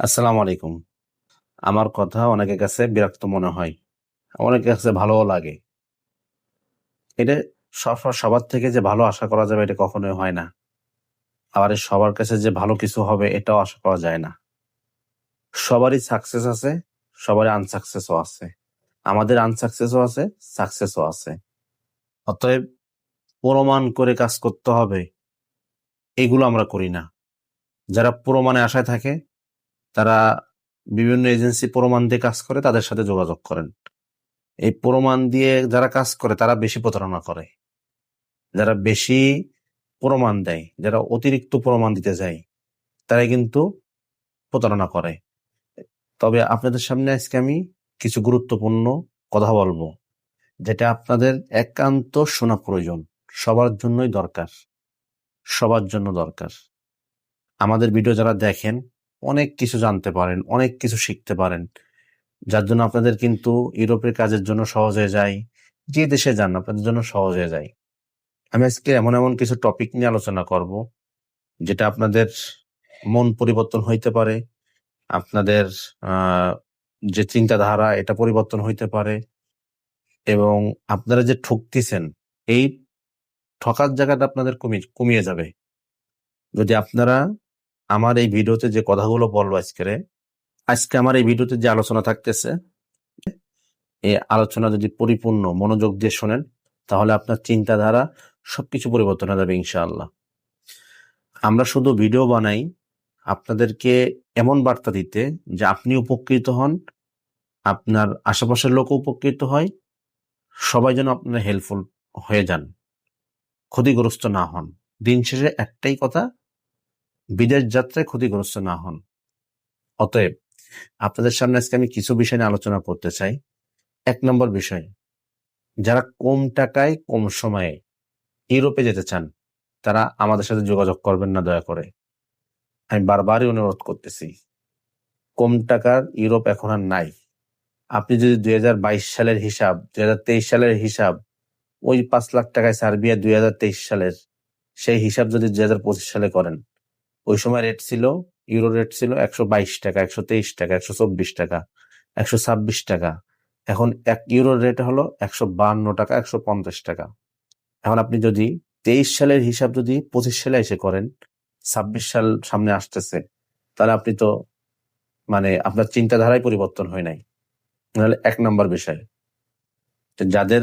আসসালামু আলাইকুম। আমার কথা অনেকের কাছে বিরক্ত মনে হয়, অনেকের কাছে ভালোও লাগে। এটা সব সবার থেকে যে ভালো আশা করা যাবে এটা কখনোই হয় না। আবার সবার কাছে যে ভালো কিছু হবে এটাও আশা করা যায় না। সবারই সাকসেস আছে, সবারই আনসাকসেসও আছে। আমাদের আনসাকসেসও আছে সাকসেসও আছে। অতএব প্রমাণ করে কাজ করতে হবে, এগুলো আমরা করি না। যারা প্রমাণে আশায় থাকে তারা বিভিন্ন এজেন্সি প্রমাণ দিয়ে কাজ করে, তাদের সাথে যোগাযোগ করেন। এই প্রমাণ দিয়ে যারা কাজ করে, তারা বেশি প্রতারণা করে। যারা বেশি প্রমাণ দেয়, যারা অতিরিক্ত প্রমাণ দিতে যায়, তারাই কিন্তু প্রতারণা করে। তবে আপনাদের সামনে আজকে আমি কিছু গুরুত্বপূর্ণ কথা বলব, যেটা আপনাদের একান্ত শোনা প্রয়োজন। সবার জন্যই দরকার। সবার জন্য দরকার। আমাদের ভিডিও যারা দেখেন অনেক কিছু জানতে পারেন, অনেক কিছু শিখতে পারেন। যার জন্য আপনাদের কিন্তু ইউরোপের কাজের জন্য সহজ হয়ে যায়, যে দেশে যান আপনাদের জন্য সহজ হয়ে যায়। আমি আজকে এমন এমন কিছু টপিক নিয়ে আলোচনা করব, যেটা আপনাদের মন পরিবর্তন হইতে পারে, আপনাদের যে চিন্তাধারা এটা পরিবর্তন হইতে পারে, এবং আপনারা যে ঠকতেছেন, এই ঠকার জায়গাটা আপনাদের কমিয়ে কমিয়ে যাবে। যদি আপনারা আমার এই ভিডিওতে যে কথাগুলো বলব আজকে আজকে আমার এই ভিডিওতে যে আলোচনা থাকতেছে, এই আলোচনা যদি পরিপূর্ণ মনোযোগ দিয়ে শোনেন, তাহলে আপনার চিন্তাধারা সবকিছু পরিবর্তন হয়ে যাবে ইনশাআল্লাহ। আমরা শুধু ভিডিও বানাই, আপনাদেরকে এমন বার্তা দিতে যে আপনি উপকৃত হন, আপনার আশেপাশের লোক উপকৃত হয়, সবাই যেন আপনার হেল্পফুল হয়ে যান, ক্ষতিগ্রস্ত না হন। দিন শেষে একটাই কথা বিদেশ যাত্রায় ক্ষতিগ্রস্ত না হন। অতএব, আপনাদের সামনে আজকে আমি কিছু বিষয় নিয়ে আলোচনা করতে চাই। এক নম্বর বিষয়, যারা কম টাকায়, কম সময়ে ইউরোপে যেতে চান, তারা আমাদের সাথে যোগাযোগ করবেন না দয়া করে। আমি বারবারই অনুরোধ করতেছি, কম টাকার ইউরোপ এখন আর নাই। আপনি যদি দুই হাজার বাইশ সালের হিসাব, দুই হাজার তেইশ সালের হিসাব, ওই পাঁচ লাখ টাকায় সার্বিয়া দুই হাজার তেইশ সালের সেই হিসাব যদি দুই হাজার পঁচিশ সালে করেন ওই সময় রেট ছিল ইউরো রেট ছিল একশো বাইশ টাকা, একশো তেইশ টাকা, একশো চব্বিশ টাকা, একশো ছাব্বিশ টাকা। এখন এক ইউরোর রেট হলো একশো বান্ন টাকা, একশো পঞ্চাশ টাকা। এখন আপনি যদি তেইশ সালের হিসাব যদি পঁচিশ সালে এসে করেন, ছাব্বিশ সাল সামনে আসতেছে, তাহলে আপনি তো মানে আপনার চিন্তাধারায় পরিবর্তন হয় নাই। নাহলে এক নম্বর বিষয়। যাদের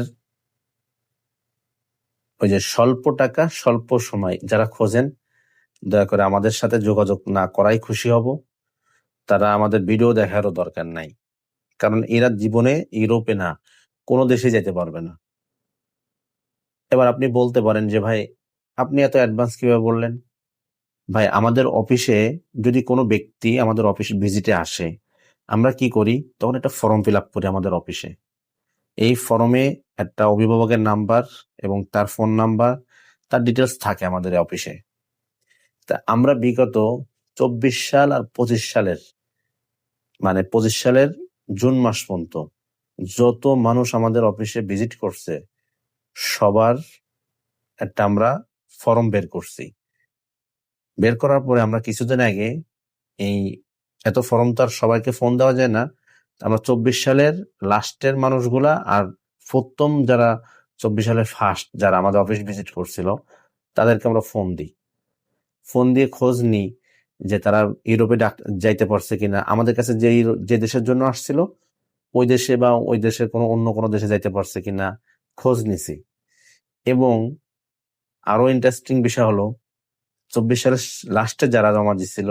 ওই যে স্বল্প টাকা, স্বল্প সময় যারা খোঁজেন দয়া করে আমাদের সাথে যোগাযোগ না করাই খুশি হব। তারা আমাদের ভিডিও দেখারও দরকার নাই। কারণ এরা জীবনে ইউরোপে না, কোনো দেশে যেতে পারবে না। এবার আপনি বলতে পারেন যে, ভাই, আপনি এত অ্যাডভান্স কীভাবে বললেন? ভাই, আমাদের অফিসে যদি কোনো ব্যক্তি আমাদের অফিস ভিজিটে আসে, আমরা কি করি? তখন একটা ফর্ম ফিল আপ করি আমাদের অফিসে। এই ফর্মে একটা অভিভাবকের নাম্বার এবং তার ফোন নাম্বার, তার ডিটেলস থাকে আমাদের অফিসে। তা আমরা বিগত চব্বিশ সাল আর পঁচিশ সালের মানে পঁচিশ সালের জুন মাস পর্যন্ত যত মানুষ আমাদের অফিসে ভিজিট করছে, সবার একটা আমরা ফর্ম বের করছি। বের করার পরে আমরা কিছুদিন আগে এই এত ফর্ম তো আর সবাইকে ফোন দেওয়া যায় না, আমরা চব্বিশ সালের লাস্টের মানুষগুলা আর প্রথম যারা চব্বিশ সালের ফার্স্ট যারা আমাদের অফিস ভিজিট করছিল, তাদেরকে আমরা ফোন দিই। ফোন দিয়ে খোঁজ নিই যে তারা ইউরোপে যাইতে পারছে কিনা। আমাদের কাছে যে যে দেশের জন্য আসছিল, ওই দেশে বা ওই দেশের কোনো অন্য কোনো দেশে যাইতে পারছে কিনা খোঁজ নিছি। এবং আরও ইন্টারেস্টিং বিষয় হলো, চব্বিশ সালের লাস্টে যারা জমা দিছিল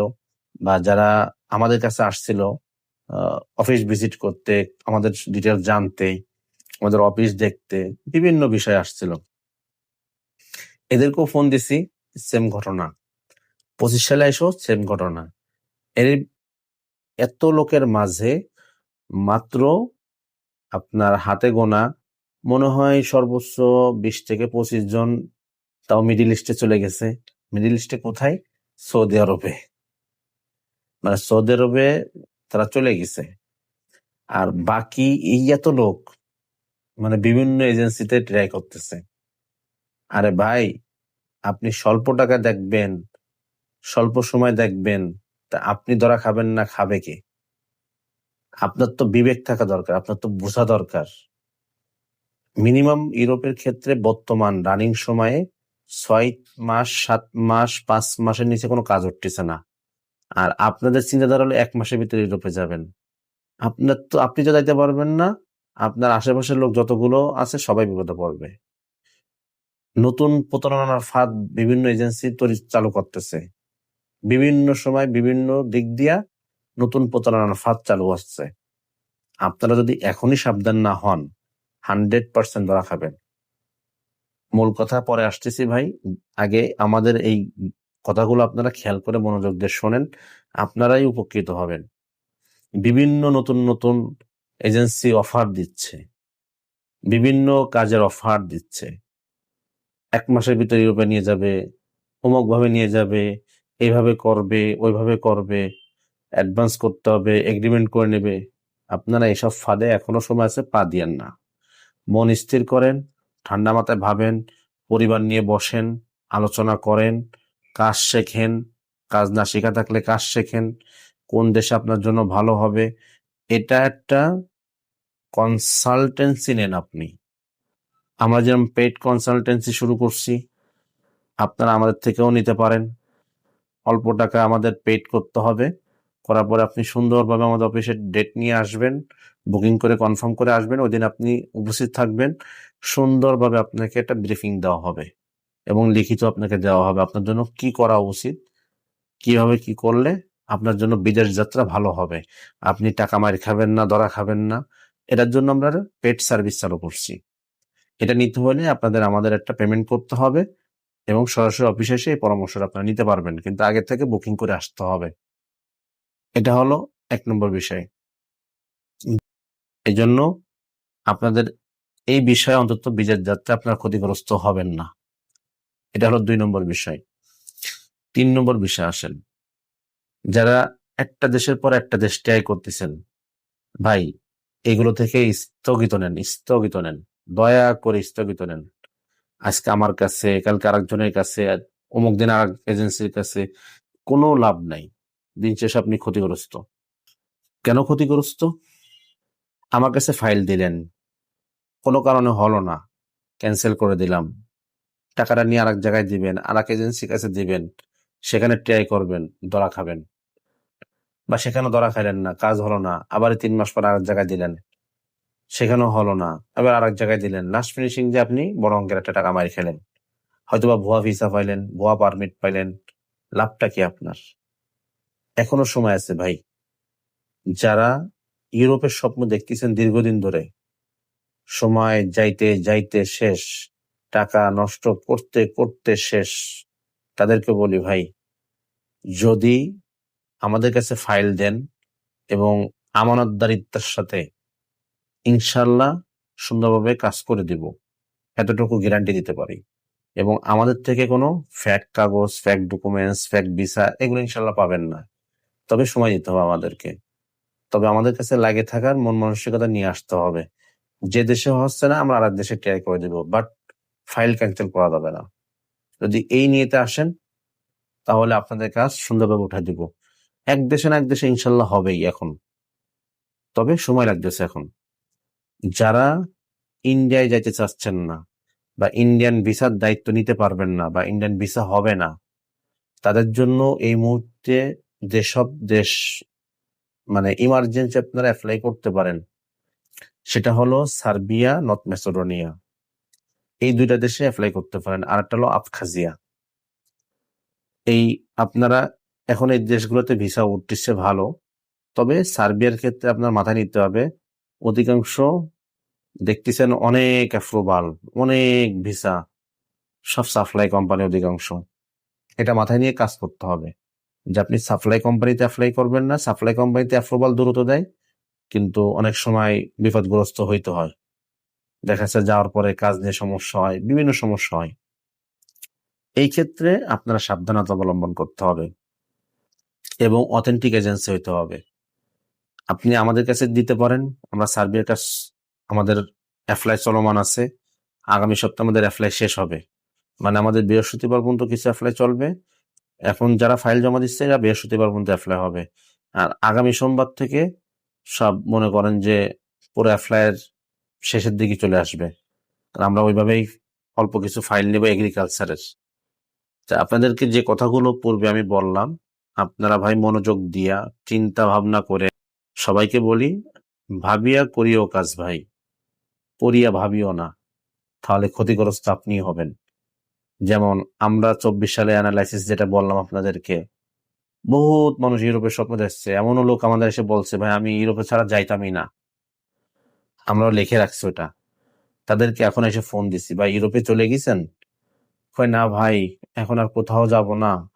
বা যারা আমাদের কাছে আসছিল অফিস ভিজিট করতে, আমাদের ডিটেলস জানতে, আমাদের অফিস দেখতে, বিভিন্ন বিষয় আসছিল। এদেরকেও ফোন দিছি সেম ঘটনা। পঁচিশ সালে এসো সেম ঘটনা। এর এত লোকের মাঝে মাত্র আপনার হাতে গোনা, মনে হয় সর্বোচ্চ বিশ থেকে পঁচিশ জন তাও মিডিল ইস্টে চলে গেছে। মিডিল ইস্টে কোথায়? সৌদি আরবে মানে সৌদি আরবে তারা চলে গেছে। আর বাকি এই এত লোক মানে বিভিন্ন এজেন্সিতে ট্রাই করতেছে। আরে ভাই, আপনি স্বল্প টাকা দেখবেন স্বল্প সময় দেখবেন, তা আপনি ধরা খাবেন না, খাবে কে? আপনার তো বিবেক থাকা দরকার, আপনার তো বোঝা দরকার। মিনিমাম ইউরোপের ক্ষেত্রে বর্তমান রানিং সময়ে ছয় মাস, সাত মাস, পাঁচ মাসের নিচে কোনো কাজ উঠতেছে না। আর আপনাদের চিন্তাধারা হলো এক মাসের ভিতরে ইউরোপে যাবেন। আপনার তো, আপনি তো যাইতে পারবেন না, আপনার আশেপাশের লোক যতগুলো আছে সবাই বিপদে পড়বে। নতুন প্রতারণার ফাঁদ বিভিন্ন এজেন্সি তৈরি চালু করতেছে। বিভিন্ন সময় বিভিন্ন দিক দিয়া নতুন প্রতারণার ফাঁদ চালু আসছে আপনারা যদি এখনই সাবধান না হন, হান্ড্রেড পার্সেন্ট ধরা খাবেন। মূল কথা পরে আসতেছি ভাই। আগে আমাদের এই কথাগুলো আপনারা খেয়াল করে মনোযোগ দিয়ে শোনেন। আপনারাই উপকৃত হবেন। বিভিন্ন নতুন নতুন এজেন্সি অফার দিচ্ছে। বিভিন্ন কাজের অফার দিচ্ছে। এক মাসের ভিতরে ইউরোপে নিয়ে যাবে অমুক ভাবে নিয়ে যাবে এইভাবে করবে, ওইভাবে করবে অ্যাডভান্স করতে হবে এগ্রিমেন্ট করে নেবে। আপনারা এসব ফাঁদে এখনও সময় আছে, পা দিয়েন না। মন স্থির করেন, ঠান্ডা মাথায় ভাবেন, পরিবার নিয়ে বসেন, আলোচনা করেন, কাজ শেখেন, কাজ না শেখা থাকলে কাজ শেখেন, কোন দেশে আপনার জন্য ভালো হবে, এটা একটা কনসালটেন্সি নেন আপনি। আমরা যেরকম পেড কনসালটেন্সি শুরু করছি, আপনারা আমাদের থেকেও নিতে পারেন। অল্প টাকা আমাদের পেড করতে হবে। করার পরে আপনি সুন্দরভাবে আমাদের অফিসে ডেট নিয়ে আসবেন বুকিং করে কনফার্ম করে আসবেন, ওই দিন আপনি উপস্থিত থাকবেন। সুন্দরভাবে আপনাকে একটা ব্রিফিং দেওয়া হবে এবং লিখিত আপনাকে দেওয়া হবে আপনার জন্য কি করা উচিত, কীভাবে কি করলে আপনার জন্য বিদেশ যাত্রা ভালো হবে। আপনি টাকা মারি খাবেন না দরা খাবেন না, এটার জন্য আমরা পেড সার্ভিস চালু করছি। এটা নিতে হলে আপনাদের আমাদের একটা পেমেন্ট করতে হবে। এবং সরাসরি অফিসে এসে এই পরামর্শটা আপনারা নিতে পারবেন। কিন্তু আগে থেকে বুকিং করে আসতে হবে। এটা হলো এক নম্বর বিষয়। এই জন্য আপনাদের এই বিষয়ে অন্তত বিজের যাত্রা আপনার ক্ষতিগ্রস্ত হবেন না। এটা হলো দুই নম্বর বিষয়। তিন নম্বর বিষয় আসেন। যারা একটা দেশের পর একটা দেশ ট্রাই করতেছেন, ভাই, এগুলো থেকে স্থগিত নেন স্থগিত নেন। দয়া করে স্থগিত নেন। আজকে আমার কাছে, কালকে আরেকজনের কাছে অমুক দিন আর এজেন্সির কাছে কোনো লাভ নাই। দিন শেষে আপনি ক্ষতিগ্রস্ত। কেন ক্ষতিগ্রস্ত? আমার কাছে ফাইল দিলেন। কোনো কারণে হলো না। ক্যান্সেল করে দিলাম। টাকাটা নিয়ে আরেক জায়গায় দিবেন আর এক এজেন্সির কাছে দিবেন। সেখানে ট্রাই করবেন, ধরা খাবেন। বা সেখানে ধরা খাইলেন না, কাজ হলো না। আবার তিন মাস পর আরেক জায়গায় দিলেন। সেখানেও হলো না। আবার আরেক জায়গায় দিলেন লাস্ট ফিনিশিং যে আপনি, বড় অঙ্কের একটা টাকা মারি খেলেন। হয়তোবা ভুয়া ভিসা পাইলেন, ভুয়া পারমিট পাইলেন, লাভটা কি আপনার? এখনও সময় আছে ভাই। যারা ইউরোপের স্বপ্ন দেখতেছেন দীর্ঘদিন ধরে, সময় যাইতে যাইতে শেষ, টাকা নষ্ট করতে করতে শেষ, তাদেরকে বলি ভাই, যদি আমাদের কাছে ফাইল দেন এবং আমানতদারিত্বের সাথে ইনশাল্লাহ সুন্দরভাবে কাজ করে দিব। এতটুকু গ্যারান্টি দিতে পারি। এবং আমাদের থেকে কোনো ফ্যাক কাগজ ফ্যাক ডকুমেন্টস ফ্যাক ভিসা এগুলো ইনশাল্লাহ পাবেন না। তবে সময় দিতে হবে আমাদেরকে। তবে আমাদের কাছে লাগে থাকার, মন মানসিকতা নিয়ে আসতে হবে। যে দেশে হচ্ছে না, আমরা আরেক দেশে ট্রাই করে দিব। বাট ফাইল ক্যান্সেল করা যাবে না। যদি এই নিয়েতে আসেন, তাহলে আপনাদের কাজ সুন্দরভাবে উঠে দিব। এক দেশে না এক দেশে ইনশাল্লাহ হবেই এখন। তবে সময় লাগতেছে এখন। যারা ইন্ডিয়ায় যাইতে চাচ্ছেন না বা ইন্ডিয়ান ভিসার দায়িত্ব নিতে পারবেন না বা ইন্ডিয়ান ভিসা হবে না, তাদের জন্য এই মুহূর্তে যেসব দেশ মানে ইমার্জেন্সি আপনারা অ্যাপ্লাই করতে পারেন, সেটা হলো সার্বিয়া, নর্থ মেসোডোনিয়া। এই দুইটা দেশে অ্যাপ্লাই করতে পারেন। আর একটা হলো আফখাজিয়া এই আপনারা এখন এই দেশগুলোতে ভিসা উঠতেছে ভালো, তবে সার্বিয়ার ক্ষেত্রে আপনার মাথায় নিতে হবে অধিকাংশ দেখতেছেন অনেক অ্যাপ্রুভাল অনেক ভিসা, সব সাপ্লাই কোম্পানি অধিকাংশ। এটা মাথায় নিয়ে কাজ করতে হবে যে আপনি সাপ্লাই কোম্পানিতে অ্যাপ্লাই করবেন না সাপ্লাই কোম্পানিতে অ্যাপ্রুভাল দ্রুত দেয়, কিন্তু অনেক সময় বিপদগ্রস্ত হইতে হয়। দেখা যাচ্ছে যাওয়ার পরে কাজ নিয়ে সমস্যা হয়, বিভিন্ন সমস্যা হয়। এই ক্ষেত্রে আপনারা সাবধানতা অবলম্বন করতে হবে এবং অথেন্টিক এজেন্সি হইতে হবে। আপনি আমাদের কাছে দিতে পারেন। আমরা সার্বিয়ার কাছ, আমাদের অ্যাপ্লাই চলমান আছে। আগামী সপ্তাহে আমাদের অ্যাপ্লাই শেষ হবে। মানে আমাদের বৃহস্পতিবার পর্যন্ত কিছু অ্যাপ্লাই চলবে। এখন যারা ফাইল জমা দিচ্ছে, এরা বৃহস্পতিবার পর্যন্ত অ্যাপ্লাই হবে। আর আগামী সোমবার থেকে সব মনে করেন যে পুরো অ্যাপ্লাইয়ের শেষের দিকে চলে আসবে। আমরা ওইভাবেই অল্প কিছু ফাইল নেব এগ্রিকালচারের তা আপনাদেরকে যে কথাগুলো পূর্বে আমি বললাম, আপনারা ভাই মনোযোগ দিয়া, চিন্তা ভাবনা করে সবাইকে বলি, ভাবিয়া করিও কাজ ভাই, করিয়া ভাবিও না। তাহলে ক্ষতিগ্রস্ত আপনি হবেন। যেমন আমরা চব্বিশ সালে অ্যানালাইসিস যেটা বললাম আপনাদেরকে, বহুত মানুষ ইউরোপের স্বপ্ন দেখছে, এমনও লোক আমাদের এসে বলছে, ভাই, আমি ইউরোপে ছাড়া যাইতামই না। আমরাও লিখে রাখছি ওটা। তাদেরকে এখন এসে ফোন দিছি, ভাই, ইউরোপে চলে গেছেন? কয়, না ভাই, এখন আর কোথাও যাব না।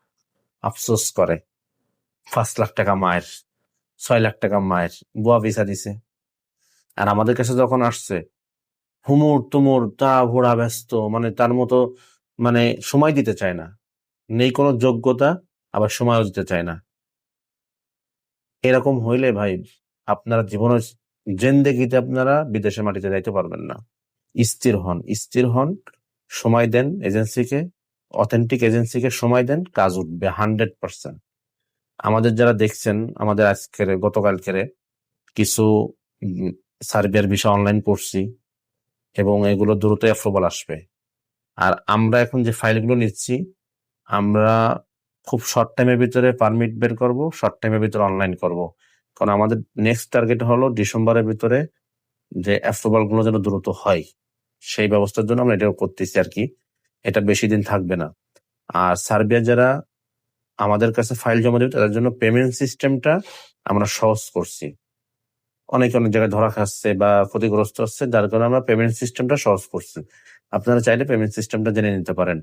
আফসোস করে। পাঁচ লাখ টাকা মায়ের। ছয় লাখ টাকা মায়ের বুয়া ভিসা দিছে। আর আমাদের কাছে যখন আসছে, হুমুর তুমুর, তা ঘোড়া ব্যস্ত মানে তার মতো মানে সময় দিতে চায় না। নেই কোনো যোগ্যতা, আবার সময়ও দিতে চায় না। এরকম হইলে ভাই, আপনারা জীবনে জেন্দেগিতে আপনারা বিদেশের মাটিতে যাইতে পারবেন না। স্থির হন স্থির হন, সময় দেন এজেন্সিকে অথেন্টিক এজেন্সিকে সময় দেন, কাজ উঠবে হান্ড্রেড পার্সেন্ট আমাদের যারা দেখছেন, আমাদের আজকের, গতকালকের কিছু সার্বিয়ার বিষয় অনলাইন করছি এবং এগুলো দ্রুত অ্যাপ্রুভাল আসবে। আর আমরা এখন যে ফাইলগুলো নিচ্ছি, আমরা খুব শর্ট টাইমের ভিতরে পারমিট বের করব শর্ট টাইমের ভিতরে অনলাইন করব। কারণ আমাদের নেক্সট টার্গেট হলো ডিসেম্বরের ভিতরে যে অ্যাপ্রুভালগুলো যেন দ্রুত হয়, সেই ব্যবস্থার জন্য আমরা এটাও করতেছি আর কি। এটা বেশি দিন থাকবে না। আর সার্বিয়া যারা আমাদের কাছে ফাইল জমা দেবে, তাদের জন্য পেমেন্ট সিস্টেমটা আমরা সহজ করছি। অনেকে অনেক জায়গায় ধরা খাচ্ছে বা ক্ষতিগ্রস্ত হচ্ছে, যার কারণে আমরা পেমেন্ট সিস্টেমটা সহজ করছি। আপনারা চাইলে পেমেন্ট সিস্টেমটা জেনে নিতে পারেন।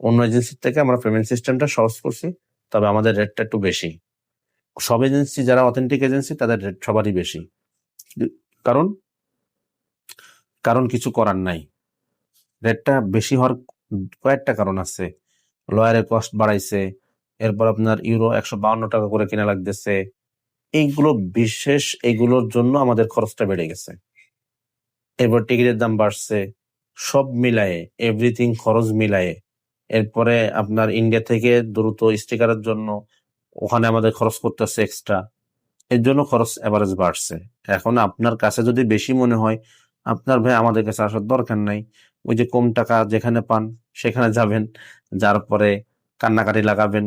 অন্য এজেন্সির থেকে আমরা পেমেন্ট সিস্টেমটা সহজ করছি, তবে আমাদের রেটটা একটু বেশি। সব এজেন্সি যারা অথেন্টিক এজেন্সি তাদের রেট সবারই বেশি। কারণ? কারণ কিছু করার নাই। রেটটা বেশি হওয়ার কয়েকটা কারণ আছে। লয়ারের কস্ট বাড়াইছে এরপর আপনার ইউরো একশো বাউন্ন টাকা করে কিনা লাগতেছে। এইগুলো বিশেষ এগুলোর জন্য আমাদের খরচটা বেড়ে গেছে। এরপর টিকিটের দাম বাড়ছে, সব মিলায়ে এভরিথিং খরচ মিলায়ে। এরপরে আপনার ইন্ডিয়া থেকে দ্রুত স্টিকারের জন্য ওখানে আমাদের খরচ করতেছে এক্সট্রা এর জন্য খরচ এভারেজ বাড়ছে। এখন আপনার কাছে যদি বেশি মনে হয়, আপনার ভাই আমাদের কাছে আসার দরকার নাই। ওই যে কম টাকা যেখানে পান, সেখানে যাবেন। যার পরে কান্নাকাটি লাগাবেন,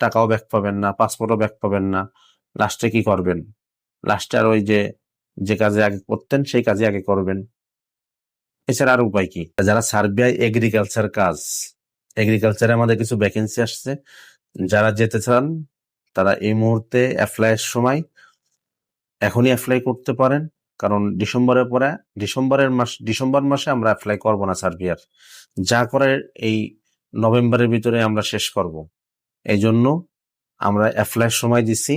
টাকাও ব্যাক পাবেন না পাসপোর্টও ব্যাক পাবেন না লাস্টে কি করবেন? লাস্টে আর ওই যে যে কাজে আগে করতেন, সেই কাজে আগে করবেন। এছাড়া আর উপায় কি? যারা সার্বিয়ায় এগ্রিকালচার কাজ এগ্রিকালচারে আমাদের কিছু ভ্যাকেন্সি আসছে, যারা যেতে চান, তারা এই মুহূর্তে অ্যাপ্লাইয়ের সময় এখনই অ্যাপ্লাই করতে পারেন, কারণ ডিসেম্বরের পরে, ডিসেম্বরের মাস, ডিসেম্বর মাসে আমরা অ্যাপ্লাই করব না সার্বিয়ার। যা করে এই নভেম্বরের ভিতরে আমরা শেষ করব। এই জন্য আমরা অ্যাপ্লাইয়ের সময় দিছি।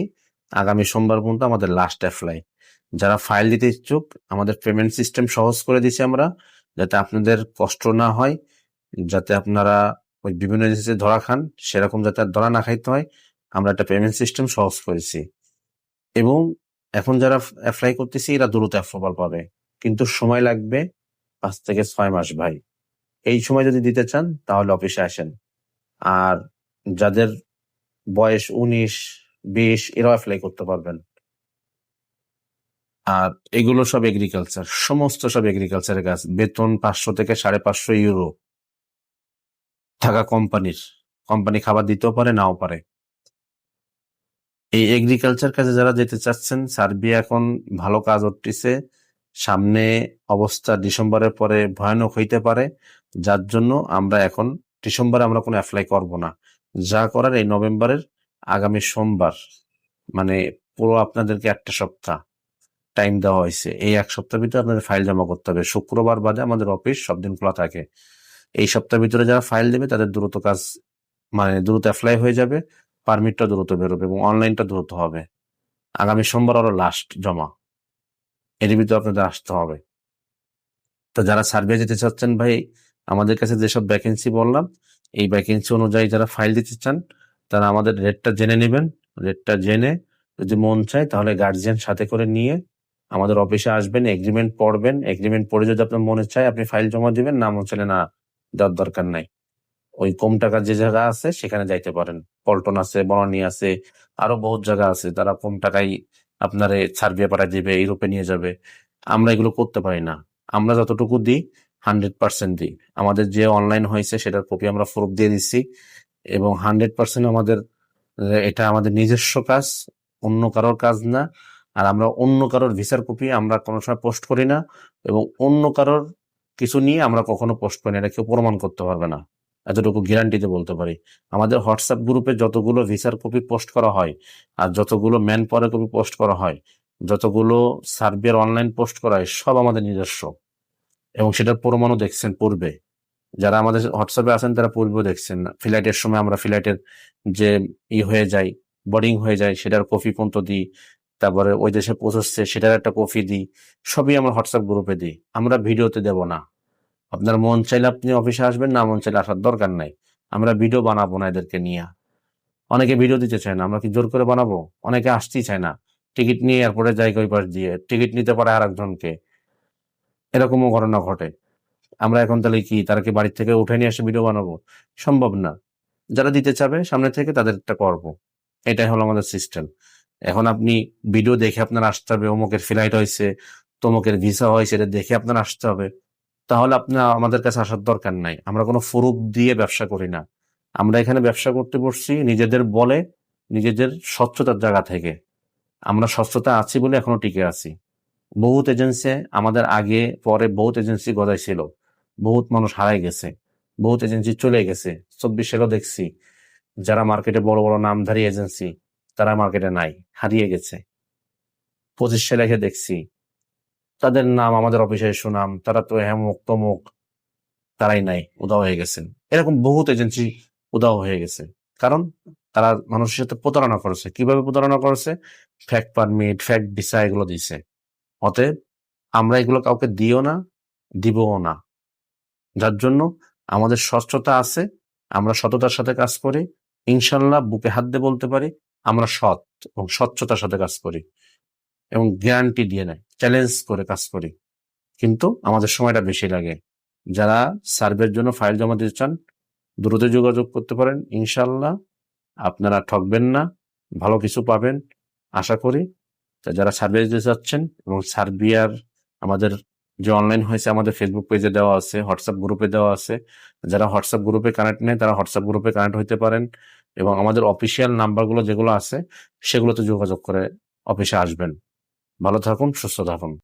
আগামী সোমবার পর্যন্ত আমাদের লাস্ট অ্যাপ্লাই যারা ফাইল দিতে ইচ্ছুক, আমাদের পেমেন্ট সিস্টেম সহজ করে দিছি আমরা, যাতে আপনাদের কষ্ট না হয়, যাতে আপনারা ওই বিভিন্ন এজেন্সিতে ধরা খান, সেরকম যাতে আর ধরা না খাইতে হয়, আমরা একটা পেমেন্ট সিস্টেম সহজ করেছি। এবং এখন যারা অ্যাপ্লাই করতেছি, এরা দ্রুত অ্যাপ্রুভাল পাবে। কিন্তু সময় লাগবে পাঁচ থেকে ছয় মাস ভাই। এই সময় যদি দিতে চান, তাহলে অফিসে আসেন। আর যাদের বয়স উনিশ, বিশ, এরাও অ্যাপ্লাই করতে পারবেন। আর এগুলো সব এগ্রিকালচার সমস্ত সব এগ্রিকালচারের কাজ বেতন পাঁচশো থেকে সাড়ে পাঁচশো ইউরো থাকা কোম্পানির কোম্পানি খাবার দিতেও পারে, নাও পারে। এই এগ্রিকালচার কাজে যারা যেতে চাচ্ছেন সার্বিয়া এখন ভালো কাজ উঠতেছে সামনে অবস্থা ডিসেম্বরের পরে ভয়ানক হইতে পারে। যার জন্য আমরা এখন ডিসেম্বরে আমরা কোনো অ্যাপ্লাই করব না। যা করার এই নভেম্বরের আগামী সোমবার মানে পুরো আপনাদেরকে একটা সপ্তাহ টাইম দেওয়া হয়েছে। এই এক সপ্তাহের ভিতরে আপনাদের ফাইল জমা করতে হবে। শুক্রবার বাদে আমাদের অফিস সব দিন খোলা থাকে। এই সপ্তাহের ভিতরে যারা ফাইল দেবে, তাদের দ্রুত কাজ মানে দ্রুত অ্যাপ্লাই হয়ে যাবে পারমিটটা দ্রুত বেরোবে এবং অনলাইনটা দ্রুত হবে। আগামী সোমবার আরও লাস্ট জমা। এর ভিতরে আপনাদের আসতে হবে। তো যারা সার্ভে যেতে চাচ্ছেন ভাই আমাদের কাছে যেসব ভ্যাকেন্সি বললাম, এই ভ্যাকেন্সি অনুযায়ী যারা ফাইল দিতে চান, তারা আমাদের রেটটা জেনে নেবেন। রেটটা জেনে যদি মন চায়, তাহলে গার্জিয়ান সাথে করে নিয়ে আমাদের অফিসে আসবেন এগ্রিমেন্ট পড়বেন। এগ্রিমেন্ট পড়ে যদি আপনার মনে চায়, আপনি ফাইল জমা দিবেন না মনে চাইলে না, দেওয়ার দরকার নাই। ওই কম টাকার যে জায়গা আছে, সেখানে যাইতে পারেন। পল্টন আছে, বনানী আছে, আরও বহুত জায়গা আছে। তারা কম টাকায় আপনার সার্বিয়া পাঠায় দিবে, ইউরোপে নিয়ে যাবে। আমরা এগুলো করতে পারি না। আমরা যতটুকু দিই হান্ড্রেড পার্সেন্ট দিই। আমাদের যে অনলাইন হয়েছে, সেটার কপি আমরা প্রুফ দিয়ে দিচ্ছি এবং হান্ড্রেড পার্সেন্ট আমাদের, এটা আমাদের নিজস্ব কাজ, অন্য কারোর কাজ না। আর আমরা অন্য কারোর ভিসার কপি আমরা কোনো সময় পোস্ট করি না এবং অন্য কারোর কিছু নিয়ে আমরা কখনো পোস্ট করি না। এটা কেউ প্রমাণ করতে পারবে না। এতটুকু গ্যারান্টিতে বলতে পারি। আমাদের হোয়াটসঅ্যাপ গ্রুপে যতগুলো ভিসার কপি পোস্ট করা হয় আর যতগুলো ম্যান পরে কপি পোস্ট করা হয়, যতগুলো সার্বিয়ার অনলাইন পোস্ট করা হয়, সব আমাদের নিজস্ব। এবং সেটার প্রমাণও দেখছেন পূর্বে। যারা আমাদের হোয়াটসঅ্যাপে আছেন, তারা পূর্বেও দেখছেন। ফ্লাইটের সময় আমরা ফ্লাইটের যে ই হয়ে যায় বোর্ডিং হয়ে যায় সেটার কপি পর্যন্ত দিই। তারপরে ওই দেশে পৌঁছচ্ছে, সেটার একটা কপি দিই। সবই আমরা হোয়াটসঅ্যাপ গ্রুপে দিই। আমরা ভিডিওতে দেব না। আপনার মন চাইলে আপনি অফিসে আসবেন, না মন চাইলে আসার দরকার নাই। আমরা ভিডিও বানাবো না এদেরকে নিয়ে। অনেকে ভিডিও দিতে চায় না, আমরা কি জোর করে বানাবো? অনেকে আসতেই চায় না। টিকিট নিয়ে এয়ারপোর্টে যায় ওই পাশ দিয়ে। টিকিট নিতে পারে আর একজনকে এরকমও ঘটনা ঘটে। আমরা এখন তাহলে কি তারা কি বাড়ির থেকে উঠে নিয়ে এসে ভিডিও বানাবো? সম্ভব না। যারা দিতে চাবে সামনে থেকে তাদেরটা করব। এটাই হলো আমাদের সিস্টেম এখন আপনি ভিডিও দেখে আপনার আসতে হবে, অমুকের ফ্লাইট হয়েছে, তমুকের ভিসা হয়েছে, এটা দেখে আপনার আসতে হবে। তাহলে আপনার আমাদের কাছে আসার দরকার নাই। আমরা কোনো প্রুফ দিয়ে ব্যবসা করি না। আমরা এখানে ব্যবসা করতে বসছি নিজেদের বলে, নিজেদের স্বচ্ছতার জায়গা থেকে। আমরা স্বচ্ছতা আছি বলে এখনও টিকে আছি। বহুত এজেন্সি আমাদের আগে, পরে বহুত এজেন্সি গজাই ছিল বহুত মানুষ হারাই গেছে। বহুত এজেন্সি চলে গেছে। চব্বিশ সালেও দেখছি। যারা মার্কেটে বড় বড় নামধারী এজেন্সি, তারা মার্কেটে নাই। হারিয়ে গেছে। পঁচিশ সালে দেখছি। তাদের নাম আমাদের অফিসে সুনাম, তারা তো হ্যামুক তমুক তারাই নাই, উদাও হয়ে গেছেন। এরকম বহুত এজেন্সি উদাও হয়ে গেছে। কারণ তারা মানুষের সাথে প্রতারণা করেছে। কীভাবে প্রতারণা করেছে? ফ্যাক পারমিট ফ্যাক ভিসা এগুলো দিছে অতএব আমরা এগুলো কাউকে দিও না, দিবও না। যার জন্য আমাদের স্বচ্ছতা আছে, আমরা সততার সাথে কাজ করি, ইনশাল্লাহ বুকে হাত দিয়ে বলতে পারি, আমরা সৎ এবং স্বচ্ছতার সাথে কাজ করি এবং গ্যারান্টি দিয়ে নেয়, চ্যালেঞ্জ করে কাজ করি। কিন্তু আমাদের সময়টা বেশি লাগে। যারা সার্ভের জন্য ফাইল জমা দিতে চান, দ্রুত যোগাযোগ করতে পারেন, ইনশাল্লাহ। আপনারা ঠকবেন না, ভালো কিছু পাবেন, আশা করি যারা সার্ভে দিতে চাচ্ছেন এবং সার্বিয়ার আমাদের যে অনলাইন হয়েছে, আমাদের ফেসবুক পেজে দেওয়া আছে হোয়াটসঅ্যাপ গ্রুপে দেওয়া আছে, যারা হোয়াটসঅ্যাপ গ্রুপে কানেক্ট নেই, তারা হোয়াটসঅ্যাপ গ্রুপে কানেক্ট হইতে পারেন এবং আমাদের অফিসিয়াল নাম্বারগুলো যেগুলো আছে, সেগুলোতে যোগাযোগ করে অফিসে আসবেন। ভালো থাকুন, সুস্থ থাকুন।